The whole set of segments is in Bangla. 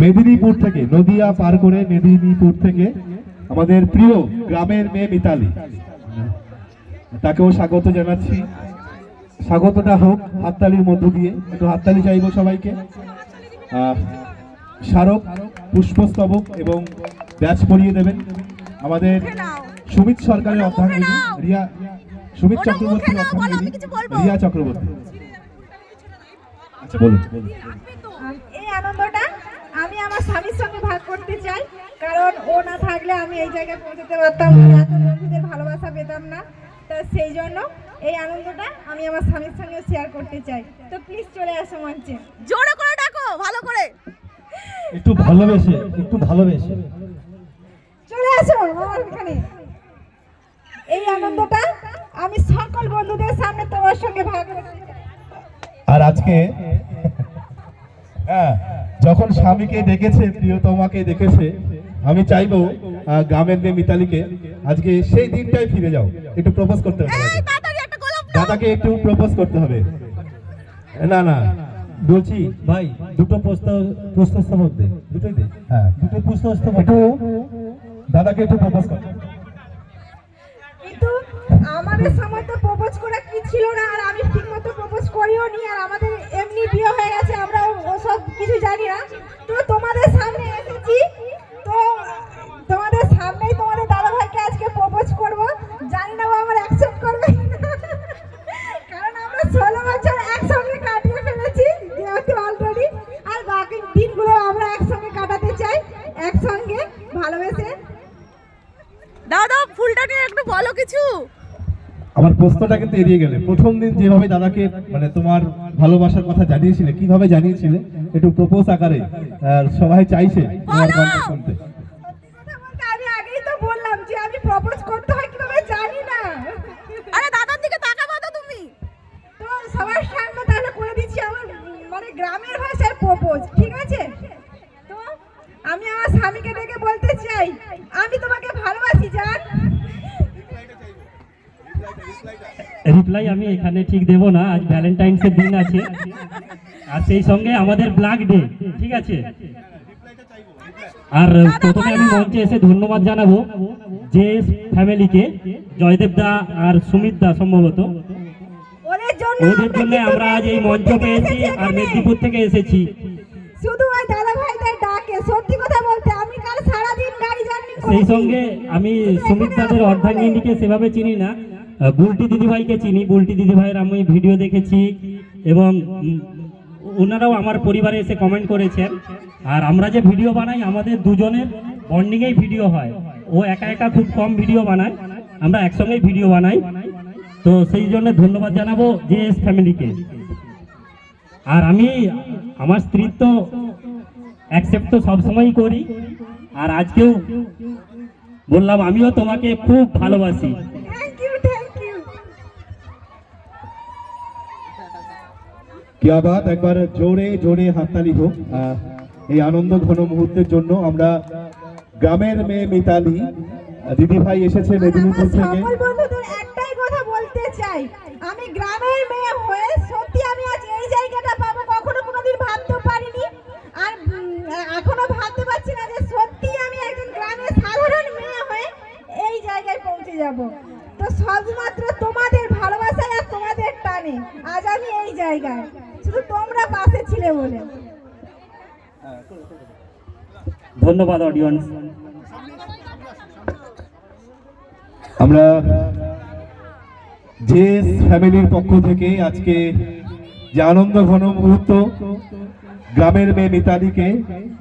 মেদিনীপুর থেকে নদিয়া পার করে মেদিনীপুর থেকে আমাদের প্রিয় গ্রামের মেয়ে মিতালি। তাকেও স্বাগত জানাচ্ছি। স্বাগতটা হোক হাততালির মধ্য দিয়ে। একটু হাততালি চাইব সবাইকে। স্মারক পুষ্পস্তবক এবং ব্যাচ পরিয়ে দেবেন আমাদের সুমিত সরকারের অর্ধাঙ্গিনী রিয়া সুমিত চক্রবর্তীর অর্ধাঙ্গিনী রিয়া চক্রবর্তী। আচ্ছা বলুন। বলুন ও না থাকলে আমি এই জায়গায় পৌঁছতে পারতাম না এত বন্ধুদের ভালোবাসা পেতাম না। তো সেই জন্য এই আনন্দটা আমি আমার স্বামীর সঙ্গে শেয়ার করতে চাই। তো প্লিজ চলে আসো মঞ্চে জোরে করে ডাকো ভালো করে। একটু ভালোবেসে একটু ভালোবেসে। চলে আসো আমার এখানে। এই আনন্দটা আমি সকল বন্ধুদের সামনে তোমার সঙ্গে ভাগ করতে আর আজকে হ্যাঁ যখন স্বামীকে ডেকেছে প্রিয়তমাকে দেখেছে আমি চাইব গ্রামের মেয়ে মিতালিকে আজকে সেই দিনটাই ফিরে যাও। একটু প্রপোজ করতে হবে দাদাকে। একটা গোলাপ দাও। দাদাকে একটু প্রপোজ করতে হবে। না না বলছি ভাই দুটো প্রস্তাব প্রস্তাব দে দুটোই দে। হ্যাঁ। দুটো প্রস্তাব একটু দাদাকে একটু প্রপোজ করতে হবে। কিন্তু আমাদের সময় তো প্রপোজ করা কি ছিল না আর আমি ঠিক মতো প্রপোজ করিও নি আর আমাদের এমনি বিয়ে হয়ে গেছে আমরা ওসব কিছু জানি না। তো তোমাদের ষোলো বছর একসঙ্গে কাটিয়ে ফেলেছি যেহেতু অলরেডি আর বাকি দিনগুলো আমরা একসঙ্গে কাটাতে চাই একসঙ্গে ভালোবেসে। দাও দাও ফুলটা নিয়ে একটু বলো কিছু। আমার প্রশ্নটা কিন্তু এড়িয়ে গেলে। প্রথম দিন যেভাবে দাদাকে মানে তোমার ভালোবাসার কথা জানিয়েছিলে কীভাবে জানিয়েছিলে একটু প্রপোজ আকারে আর সবাই চাইছে তোমার গল্প শুনতে। মানে গ্রামের ভাষায় প্রপোজ ঠিক আছে? তো আমি আমার স্বামীকে ডেকে বলতে চাই আমি তোমাকে ভালোবাসি জান। রিপ্লাই আমি এখানে ঠিক দেব না আজ ভ্যালেন্টাইন্সের দিন আছে। আর সেই সঙ্গে আমাদের ব্ল্যাক ডে ঠিক আছে? আর প্রথমে আমি মঞ্চে এসে ধন্যবাদ জানাব যে ফ্যামিলিকে জয়দেব দা আর সুমিত দা সম্ভবত। ওদের জন্য আমরা আজ এই মঞ্চ পেয়েছি আর মেদিনীপুর থেকে এসেছি। শুধু ওই দাদা ভাইদের ডাকে সত্যি কথা বলতে আমি কাল সারাদিন গাড়ি জার্নি সেই সঙ্গে আমি সুমিত দাদের অর্ধাঙ্গিনীকে সেভাবে চিনি না বুলটি দিদিভাইকে চিনি। বুলটি দিদিভাইয়ের আমি ভিডিও দেখেছি এবং ওনারাও আমার পরিবারে এসে কমেন্ট করেছেন। আর আমরা যে ভিডিও বানাই আমাদের দুজনের বন্ডিংয়েই ভিডিও হয়। ও একা একা খুব কম ভিডিও বানায়। আমরা একসঙ্গেই ভিডিও বানাই। তো সেই জন্য ধন্যবাদ জানাব জেএস ফ্যামিলিকে। আর আমি আমার স্ত্রীর তো অ্যাকসেপ্ট তো সবসময়ই করি। আর আজকেও বললাম আমিও তোমাকে খুব ভালোবাসি। থ্যাংক ইউ থ্যাংক ইউ কিয়া বাত একবার জোরে জোরে হাততালি হোক। এই আনন্দ ঘন মুহূর্তের জন্য আমরা গ্রামের মেয়ে মিতালি দিদি ভাই এসেছে মেদিনীপুর থেকে। জায়গায় যাব। তো শুধুমাত্র তোমাদের ভালোবাসায় আর তোমাদের টানে। আজ আমি এই জায়গায়। শুধু তোমরা পাশে ছিলে বলে। ধন্যবাদ অডিয়েন্স আমরা যে ফ্যামিলির পক্ষ থেকে আজকে যে আনন্দ ঘন মুহূর্ত গ্রামের মেয়ে মিতালিকে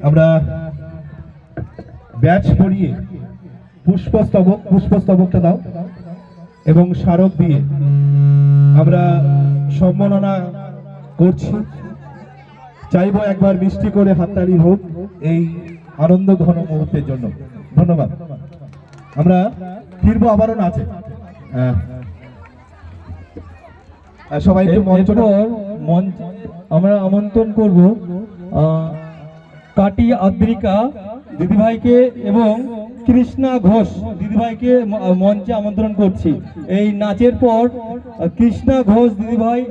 আমরা ব্যাচ পরিয়ে পুষ্পস্তবক পুষ্পস্তবকটা দাও। এবং স্মারক দিয়ে আমরা সম্মাননা করছি। চাইব একবার মিষ্টি করে হাততালি হোক এই আনন্দ ঘন মুহূর্তের জন্য। ধন্যবাদ। আমরা ফিরবো আবারও নাচে। হ্যাঁ। সবাই একটু মঞ্চটা মঞ্চ আমরা আমন্ত্রণ করব কাটি আদ্রিকা দিদিভাইকে এবং কৃষ্ণা ঘোষ, দিদিভাইকে মঞ্চে আমন্ত্রণ করছি। এই নাচের পর কৃষ্ণা ঘোষ, দিদিভাই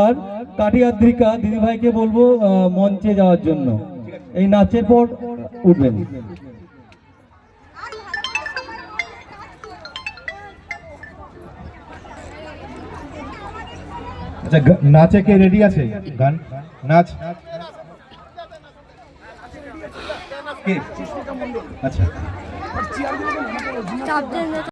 আর কাটিয়াদ্রিকা দিদিভাইকে বলব মঞ্চে যাওয়ার জন্য। এই নাচের পর উঠবেন। আচ্ছা নাচে কে রেডি আছে? গান, নাচ। আচ্ছা। 他监督着